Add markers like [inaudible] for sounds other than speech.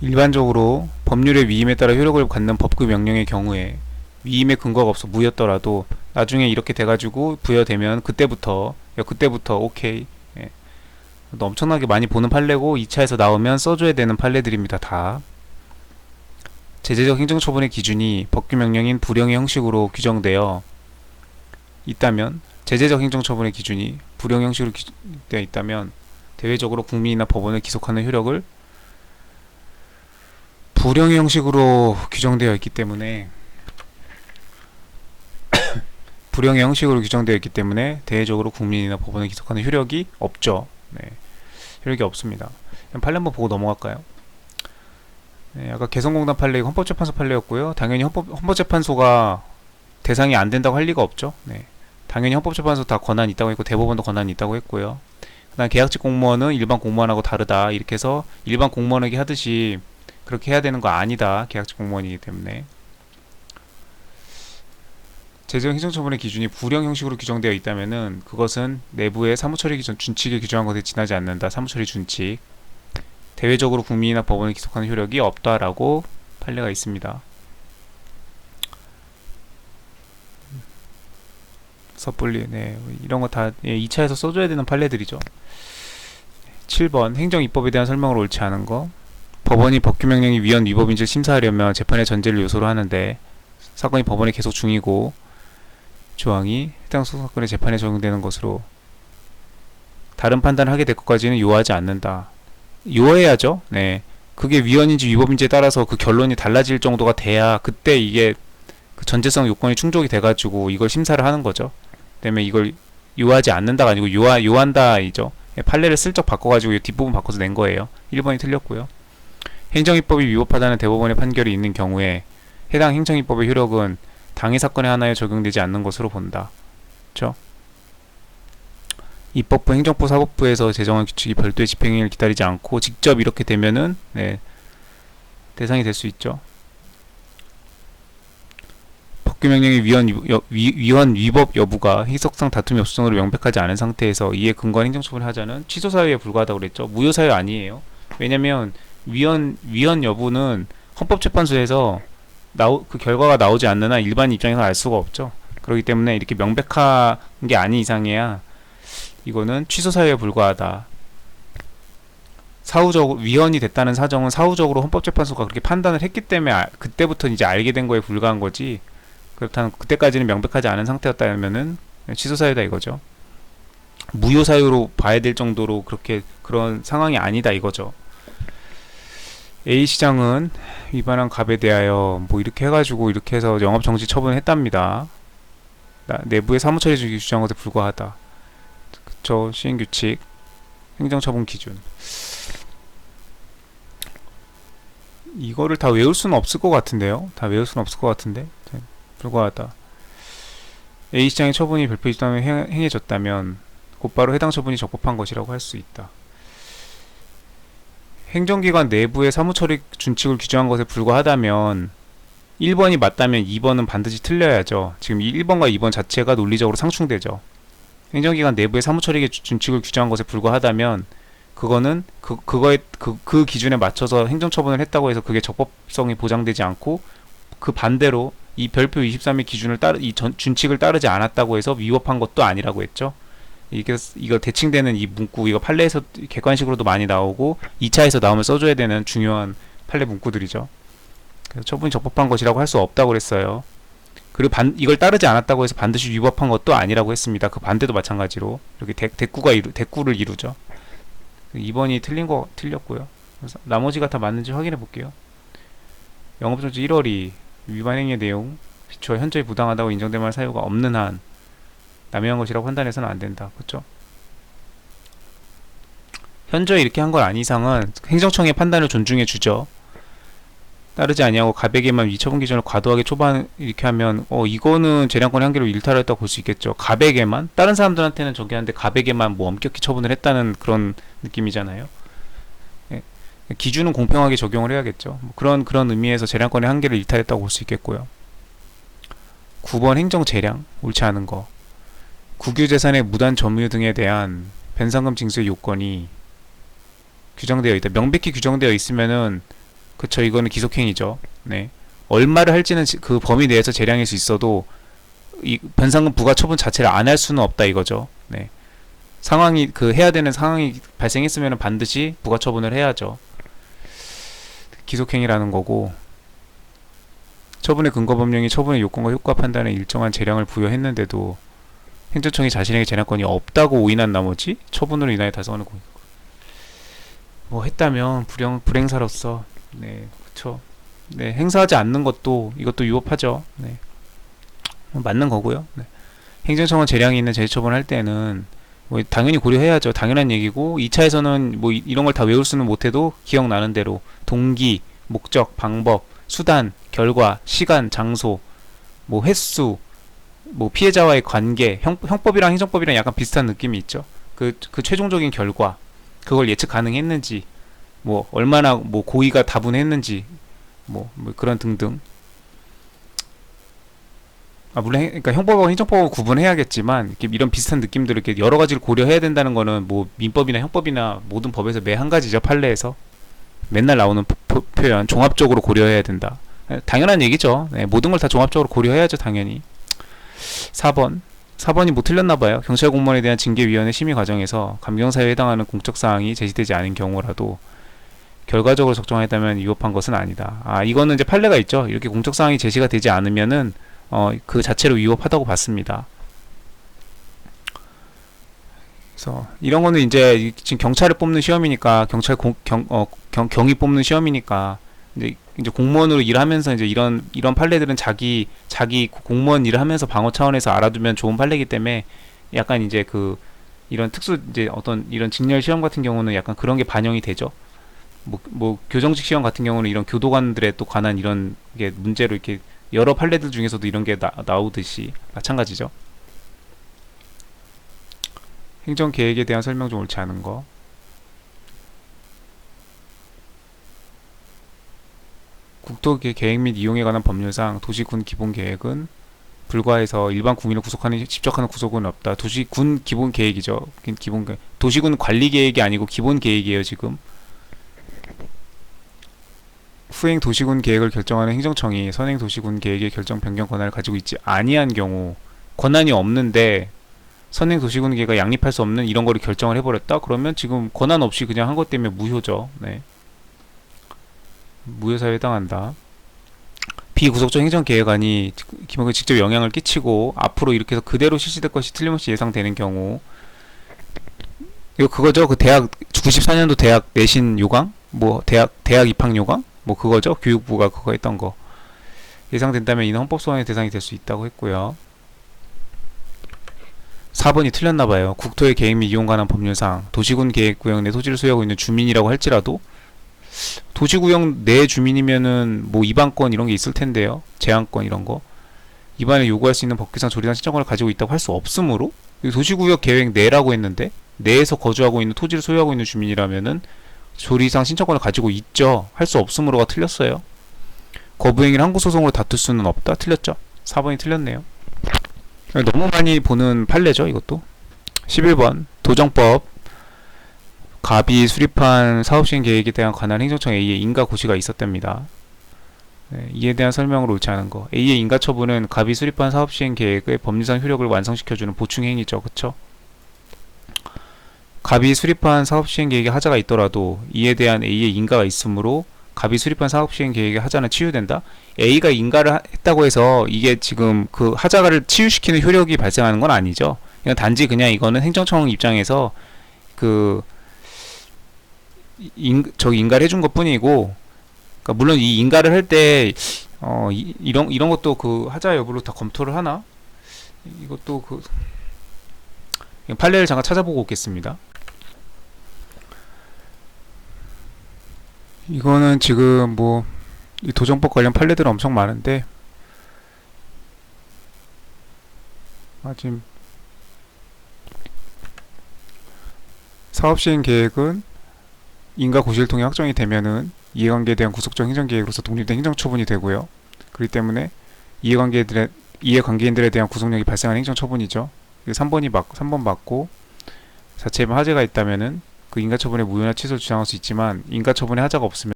일반적으로 법률의 위임에 따라 효력을 갖는 법규 명령의 경우에 위임의 근거가 없어 무였더라도 나중에 이렇게 돼가지고 부여되면 그때부터 야, 그때부터 오케이 예. 또 엄청나게 많이 보는 판례고 2차에서 나오면 써줘야 되는 판례들입니다 다 제재적 행정처분의 기준이 법규 명령인 불형의 형식으로 규정되어 있다면 제재적 행정처분의 기준이 불형 형식으로 되어 있다면 대외적으로 국민이나 법원을 기속하는 효력을 불형 형식으로 규정되어 있기 때문에 [coughs] 불형의 형식으로 규정되어 있기 때문에 대외적으로 국민이나 법원을 기속하는 효력이 없죠. 네. 효력이 없습니다. 그럼 판례 한번 보고 넘어갈까요? 네, 아까 개성공단 판례 헌법재판소 판례였고요. 당연히 헌법, 헌법 재판소가 대상이 안 된다고 할 리가 없죠. 네. 당연히 헌법재판소 다 권한이 있다고 했고 대법원도 권한이 있다고 했고요. 그다음 계약직 공무원은 일반 공무원하고 다르다 이렇게 해서 일반 공무원에게 하듯이 그렇게 해야 되는 거 아니다. 계약직 공무원이기 때문에. 재정 행정처분의 기준이 불형 형식으로 규정되어 있다면은 그것은 내부의 사무처리 기준 준칙에 규정한 것에 지나지 않는다. 사무처리 준칙. 대외적으로 국민이나 법원을 기속하는 효력이 없다라고 판례가 있습니다. 섣불리 네 이런 거다 예, 2차에서 써줘야 되는 판례들이죠. 7번 행정 입법에 대한 설명을 옳지 않은 거. 법원이 법규 명령이 위헌 위법인지를 심사하려면 재판의 전제를 요소로 하는데 사건이 법원에 계속 중이고 조항이 해당 소사건의 재판에 적용되는 것으로 다른 판단을 하게 될 것까지는 요하지 않는다. 요해야죠. 네. 그게 위헌인지 위법인지에 따라서 그 결론이 달라질 정도가 돼야 그때 이게 그 전제성 요건이 충족이 돼가지고 이걸 심사를 하는 거죠. 때문에 이걸 요하지 않는다가 아니고 요하, 요한다이죠. 예, 판례를 슬쩍 바꿔가지고 이 뒷부분 바꿔서 낸 거예요. 1번이 틀렸고요. 행정입법이 위법하다는 대법원의 판결이 있는 경우에 해당 행정입법의 효력은 당해 사건의 하나에 적용되지 않는 것으로 본다. 그렇죠? 입법부, 행정부, 사법부에서 제정한 규칙이 별도의 집행을 기다리지 않고 직접 이렇게 되면은 네, 대상이 될 수 있죠. 법규 명령의 위헌, 위헌 위법 여부가 희석상 다툼이 없음으로 명백하지 않은 상태에서 이에 근거한 행정처분을 하자는 취소 사유에 불과하다고 그랬죠. 무효 사유 아니에요. 왜냐면 위헌 위헌 여부는 헌법재판소에서 나오 그 결과가 나오지 않는 한 일반 입장에서 알 수가 없죠. 그렇기 때문에 이렇게 명백한 게 아닌 이상해야 이거는 취소 사유에 불과하다. 사후적으로 위헌이 됐다는 사정은 사후적으로 헌법재판소가 그렇게 판단을 했기 때문에 아- 그때부터 이제 알게 된 거에 불과한 거지. 그렇다면 그때까지는 명백하지 않은 상태였다면은 취소 사유다 이거죠. 무효 사유로 봐야 될 정도로 그렇게 그런 상황이 아니다 이거죠. A 시장은 위반한 갑에 대하여 뭐 이렇게 해가지고 이렇게 해서 영업 정지 처분을 했답니다. 나- 내부의 사무처리 것에 불과하다. 그쵸 시행 규칙 행정 처분 기준 이거를 다 외울 수는 없을 것 같은데요. 다 외울 수는 없을 것 같은데 네, 불과하다. A 시장의 처분이 별표 행- 행해졌다면 곧바로 해당 처분이 적법한 것이라고 할 수 있다. 행정기관 내부의 사무처리 준칙을 규정한 것에 불과하다면 1번이 맞다면 2번은 반드시 틀려야죠. 지금 이 1번과 2번 자체가 논리적으로 상충되죠. 행정기관 내부의 사무처리 준칙을 규정한 것에 불과하다면 그거는 그 그거에 그, 그 기준에 맞춰서 행정처분을 했다고 해서 그게 적법성이 보장되지 않고 그 반대로 이 별표 23의 기준을 따르 이 전, 준칙을 따르지 않았다고 해서 위법한 것도 아니라고 했죠. 이게 이거 대칭되는 이 문구 이거 판례에서 객관식으로도 많이 나오고 2차에서 나오면 써줘야 되는 중요한 판례 문구들이죠. 그래서 처분이 적법한 것이라고 할 수 없다고 그랬어요. 그리고 반, 이걸 따르지 않았다고 해서 반드시 위법한 것도 아니라고 했습니다. 그 반대도 마찬가지로 이렇게 대, 대꾸가 이루, 대꾸를 이루죠. 2번이 틀린 거 틀렸고요. 그래서 나머지가 다 맞는지 확인해 볼게요. 영업정지 1월이 위반 행위의 내용 비추어 현저히 부당하다고 인정될 만한 사유가 없는 한 남용한 것이라고 판단해서는 안 된다. 그렇죠? 현저히 이렇게 한 건 아닌 이상은 행정청의 판단을 존중해 주죠. 따르지 아니하고 가백에만 위처분 기준을 과도하게 초반 이렇게 하면 어 이거는 재량권의 한계를 일탈했다고 볼 수 있겠죠. 가백에만 다른 사람들한테는 저기 하는데 가백에만 뭐 엄격히 처분을 했다는 그런 느낌이잖아요. 예. 기준은 공평하게 적용을 해야겠죠. 뭐 그런 그런 의미에서 재량권의 한계를 일탈했다고 볼 수 있겠고요. 9번 행정 재량 옳지 않은 거. 국유재산의 무단 점유 등에 대한 변상금 징수의 요건이 규정되어 있다. 명백히 규정되어 있으면은 그쵸 이거는 기속행위죠. 네. 얼마를 할지는 지- 그 범위 내에서 재량일 수 있어도 이 변상금 부과 처분 자체를 안 할 수는 없다 이거죠. 네. 상황이 그 해야 되는 상황이 발생했으면 반드시 부과 처분을 해야죠. 기속행위라는 거고 처분의 근거 법령이 처분의 요건과 효과 판단에 일정한 재량을 부여했는데도 행정청이 자신에게 재량권이 없다고 오인한 나머지 처분으로 인하여 달성하는 공익. 뭐 했다면 불행 불행사로서 네 그쵸 네 행사하지 않는 것도 이것도 위법하죠. 네뭐 맞는 거고요. 네. 행정청은 재량이 있는 제재처분할 때는 뭐 당연히 고려해야죠. 당연한 얘기고 2차에서는 뭐 이- 이런 걸 다 외울 수는 못해도 기억나는 대로 동기, 목적, 방법, 수단, 결과, 시간, 장소, 뭐 횟수, 뭐 피해자와의 관계, 형, 형법이랑 행정법이랑 약간 비슷한 느낌이 있죠. 그, 그 최종적인 결과, 그걸 예측 가능했는지, 뭐 얼마나 뭐 고의가 다분했는지, 뭐, 뭐 그런 등등. 아 물론 행- 그러니까 형법하고 행정법하고 구분해야겠지만 이렇게 이런 비슷한 느낌들을 이렇게 여러 가지를 고려해야 된다는 거는 뭐 민법이나 형법이나 모든 법에서 매 한 가지죠 판례에서 맨날 나오는 표- 표- 표현 종합적으로 고려해야 된다. 예, 당연한 얘기죠. 네, 모든 걸 다 종합적으로 고려해야죠 당연히. 4번 4번이 뭐 틀렸나 봐요. 경찰 공무원에 대한 징계위원회 심의 과정에서 감경사유에 해당하는 공적 사항이 제시되지 않은 경우라도 결과적으로 적정했다면 위법한 것은 아니다. 아 이거는 이제 판례가 있죠. 이렇게 공적 사항이 제시가 되지 않으면은 어, 그 자체로 위법하다고 봤습니다. 그래서 이런 거는 이제 이- 지금 경찰을 뽑는 시험이니까 경찰 공, 경, 어, 경, 경위 뽑는 시험이니까 이제 이제 공무원으로 일하면서 이제 이런 이런 판례들은 자기 자기 공무원 일을 하면서 방어 차원에서 알아두면 좋은 판례이기 때문에 약간 이제 그 이런 특수 이제 어떤 이런 직렬 시험 같은 경우는 약간 그런 게 반영이 되죠. 뭐, 뭐 교정직 시험 같은 경우는 이런 교도관들에 또 관한 이런 게 문제로 이렇게 여러 판례들 중에서도 이런 게 나, 나오듯이 마찬가지죠. 행정 계획에 대한 설명 좀 옳지 않은 거. 국토 계획 및 이용에 관한 법률상 도시군 기본 계획은 불과해서 일반 국민을 구속하는 집적하는 구속은 없다. 도시군 기본 계획이죠. 기- 기본. 도시군 관리 계획이 아니고 기본 계획이에요 지금. 후행 도시군 계획을 결정하는 행정청이 선행 도시군 계획의 결정 변경 권한을 가지고 있지 아니한 경우 권한이 없는데 선행 도시군 계획가 양립할 수 없는 이런 거를 결정을 해버렸다 그러면 지금 권한 없이 그냥 한 것 때문에 무효죠 네 무효사유에 해당한다. 비구속적 행정계획안이 기본적으로 직접 영향을 끼치고 앞으로 이렇게 해서 그대로 실시될 것이 틀림없이 예상되는 경우 이거 그거죠? 그 대학 94년도 대학 내신 요강? 뭐 대학 대학 입학 요강? 뭐 그거죠? 교육부가 그거 했던 거. 예상된다면 이는 헌법 소원의 대상이 될 수 있다고 했고요. 4번이 틀렸나봐요. 국토의 계획 및 이용 관한 법률상 도시군 계획구역 내 토지를 소유하고 있는 주민이라고 할지라도 도시구역 내 주민이면은 뭐 이반권 이런 게 있을 텐데요 제한권 이런 거 이반에 요구할 수 있는 법규상 조리상 신청권을 가지고 있다고 할 수 없으므로 이 도시구역 계획 내라고 했는데 내에서 거주하고 있는 토지를 소유하고 있는 주민이라면은 조리상 신청권을 가지고 있죠. 할 수 없으므로가 틀렸어요. 거부행위를 항고소송으로 다툴 수는 없다. 틀렸죠. 4번이 틀렸네요. 너무 많이 보는 판례죠. 이것도. 11번 도정법 갑이 수립한 사업시행 계획에 대한 관할 행정청 A의 인가 고시가 있었답니다. 네, 이에 대한 설명을 옳지 않은 거. A의 인가 처분은 갑이 수립한 사업시행 계획의 법률상 효력을 완성시켜주는 보충행위죠. 그쵸? 갑이 수립한 사업시행 계획에 하자가 있더라도 이에 대한 A의 인가가 있으므로 갑이 수립한 사업시행 계획의 하자는 치유된다. A가 인가를 하- 했다고 해서 이게 지금 그 하자를 치유시키는 효력이 발생하는 건 아니죠. 그냥 단지 그냥 이거는 행정청 입장에서 그 인, 저기 인가를 해준 것 뿐이고, 그러니까 물론 이 인가를 할때 어, 이, 이런 이런 것도 그 하자 여부를 다 검토를 하나? 이것도 그 판례를 잠깐 찾아보고 오겠습니다. 이거는 지금 뭐이 도정법 관련 판례들 엄청 많은데 아 지금 사업시행 계획은 인가 통해 확정이 되면은 이해관계에 대한 구속적 행정계획으로서 독립된 행정처분이 되고요. 그렇기 때문에 이해관계들의 이해관계인들에 대한 구속력이 발생하는 행정처분이죠. 3번이 맞 3번 맞고 자체에 화재가 있다면은 그 인가처분의 무효나 취소를 주장할 수 있지만 인가처분에 하자가 없으면